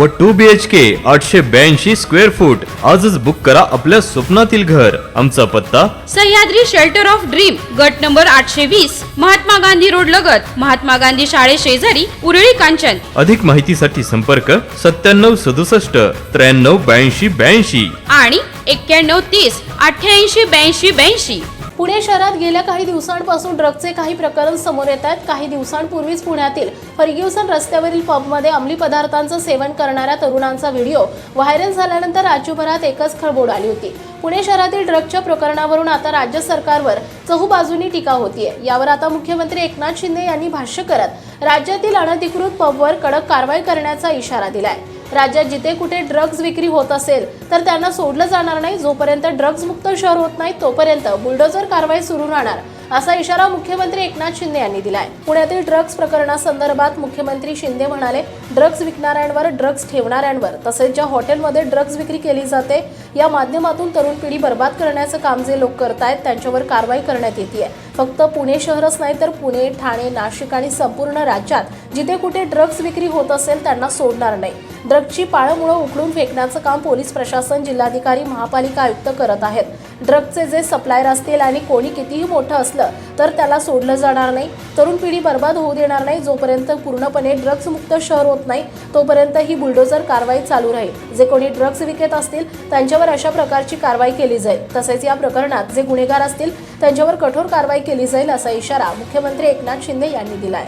व to B H के आठशे ब्याऐंशी स्क्वेअर फूट आजच बुक करा आपल्या स्वप्नातील घर. आमचा पत्ता? सह्याद्री शेल्टर ऑफ ड्रीम गट नंबर आठशे वीस महात्मा गांधी रोड लगत. महात्मा गांधी शाळे शेजारी उरळी कांचन. अधिक माहितीसाठी संपर्क सत्त्याण्णव सदुसष्ट त्र्याण्णव ब्याऐंशी ब्याऐंशी. आणि एक्क्याण्णव तीस अठ्ठ्याऐंशी ब्याऐंशी ब्याऐंशी. पुणे शहरात गेल्या काही दिवसांपासून ड्रगचे काही प्रकरण समोर येत आहेत. काही दिवसांपूर्वीच पुण्यातील फर्ग्युसन रस्त्यावरील पबमध्ये अंमली पदार्थांचं सेवन करणाऱ्या तरुणांचा व्हिडिओ व्हायरल झाल्यानंतर राज्यभरात एकच खळबोड आली होती. पुणे शहरातील ड्रगच्या प्रकरणावरून आता राज्य सरकारवर चहूबाजूनी टीका होतीये. यावर आता मुख्यमंत्री एकनाथ शिंदे यांनी भाष्य करत राज्यातील अनधिकृत पबवर कडक कारवाई करण्याचा इशारा दिलाय. राज्यात जिथे कुठे ड्रग्ज विक्री होत असेल तर त्यांना सोडलं जाणार नाही. जोपर्यंत ड्रग्ज मुक्त शहर होत नाही तोपर्यंत बुलडोजर कारवाई सुरू राहणार. असा इशारा मुख्यमंत्री एकनाथ शिंदे यांनी दिलाय. पुण्यातील ड्रग्ज प्रकरणासंदर्भात मुख्यमंत्री शिंदे म्हणाले ड्रग्ज विकणाऱ्यांवर ड्रग्ज ठेवणाऱ्यांवर तसेच ज्या हॉटेलमध्ये ड्रग्ज विक्री केली जाते या माध्यमातून तरुण पिढी बर्बाद करण्याचं काम जे लोक करतायत त्यांच्यावर कारवाई करण्यात येते फक्त पुणे शहरच नाही तर पुणे ठाणे नाशिक आणि संपूर्ण राज्यात जिथे कुठे ड्रग्ज विक्री होत असेल त्यांना सोडणार नाही. ड्रग्जची पाळंमुळं उकळून फेकण्याचं काम पोलीस प्रशासन जिल्हाधिकारी महापालिका आयुक्त करत आहेत. ड्रग्जचे जे सप्लायर असतील आणि कोणी कितीही मोठं असलं तर त्याला सोडलं जाणार नाही. तरुण पिढी बर्बाद होऊ देणार नाही. जोपर्यंत पूर्णपणे ड्रग्ज मुक्त शहर होत नाही तोपर्यंत ही बुलडोजर कारवाई चालू राहील. जे कोणी ड्रग्ज विकत असतील त्यांच्यावर अशा प्रकारची कारवाई केली जाईल. तसेच या प्रकरणात जे गुन्हेगार असतील त्यांच्यावर कठोर कारवाई केली जाईल असा इशारा मुख्यमंत्री एकनाथ शिंदे यांनी दिलाय.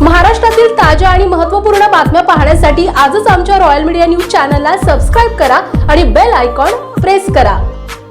महाराष्ट्रातील ताज्या आणि महत्त्वपूर्ण बातम्या पाहण्यासाठी आजच आमच्या रॉयल मीडिया न्यूज चॅनलला सबस्क्राईब करा आणि बेल आयकॉन प्रेस करा.